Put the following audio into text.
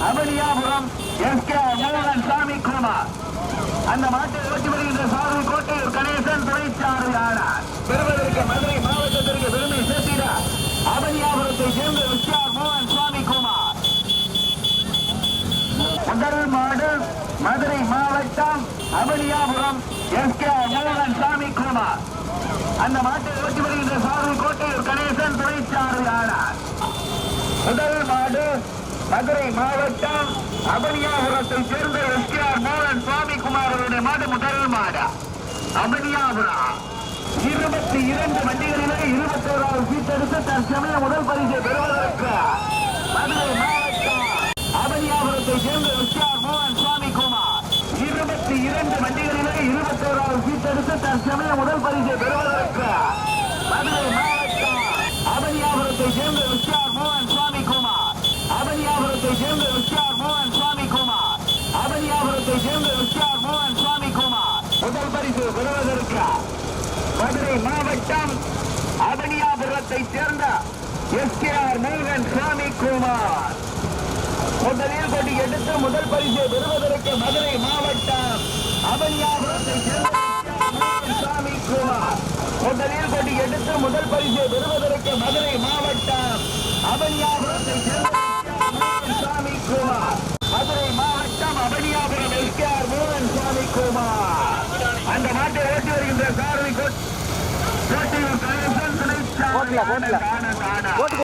அமலியாபுரம் S K மோகன் சாமி குமார் அந்த மாட்டை ஓட்டி வருகின்ற சாரதி கோட்டையூர் கணேசன் துணைச்சாரதி ஆனார். பெறுவதற்கு மதுரை மாவட்டத்திற்கு பெருமை சேர்த்திட அமலியாபுரத்தை சேர்ந்த எஸ் கே மோகன் சுவாமி குமார் முதல் மாடு மதுரை மாவட்டம் அமலியாபுரம் எஸ் கே மோகன் சாமி குமார் அந்த மாட்டை ஓட்டி வருகின்ற சாரதி கோட்டையூர் கணேசன் துணைச்சாரதி ஆனார். முதல் மாடு மதுரை மாவட்டம் அபனியாபுரத்தை சேர்ந்த எஸ்கேஆர் மோகன் சுவாமிகுமார் அவருடைய மாடு முதல் மாடு. அபனியாபுரம் இருபத்தி இரண்டு வண்டிகளிலே இருபத்தோராவது சீட் எடுத்து தற்சமயம் முதல் பரிசை பெறுவதற்கு மதுரை மாவட்டம் அபனியாபுரத்தை சேர்ந்த எஸ்கேஆர் மோகன் சுவாமிகுமார். இருபத்தி இரண்டு வண்டிகளிலே இருபத்தோராவது சீட் எடுத்து தற்சமயம் முதல் பரிசை பெறுவதற்கு மதுரை மாவட்டம் அபனியாபுரத்தை சேர்ந்த எஸ்கேஆர் மோகன் சுவாமிகுமார். அவரத்தை சேர்ந்த எஸ்கேஆர் மோகன் சுவாமி குமார் அபனியாபுரத்தை சேர்ந்த எஸ்கேஆர் மோகன் சுவாமி குமார் முதல் பரிசு பெறுவதற்கு மதுரை மாவட்டம் அபனியாபுரத்தை சேர்ந்த எஸ் கே ஆர் மோகன் சுவாமி குமார் முதலில் கொண்டு எடுத்து முதல் பரிசை பெறுவதற்கு மதுரை மாவட்டம் அவனியாபுரத்தை சேர்ந்த சாமி குமார் முதலில் கொண்டு எடுத்து முதல் பரிசை பெறுவதற்கு மதுரை மாவட்டம் அவனியாபுரத்தை சேர்ந்த சாமி குமார் மதுரை மாவட்டம் எஸ்கேஆர் மோகன் சாமி குமார் அந்த நாட்டை ஓட்டி வருகின்ற சாரதி கோட்டையூர் கணேசன் துணை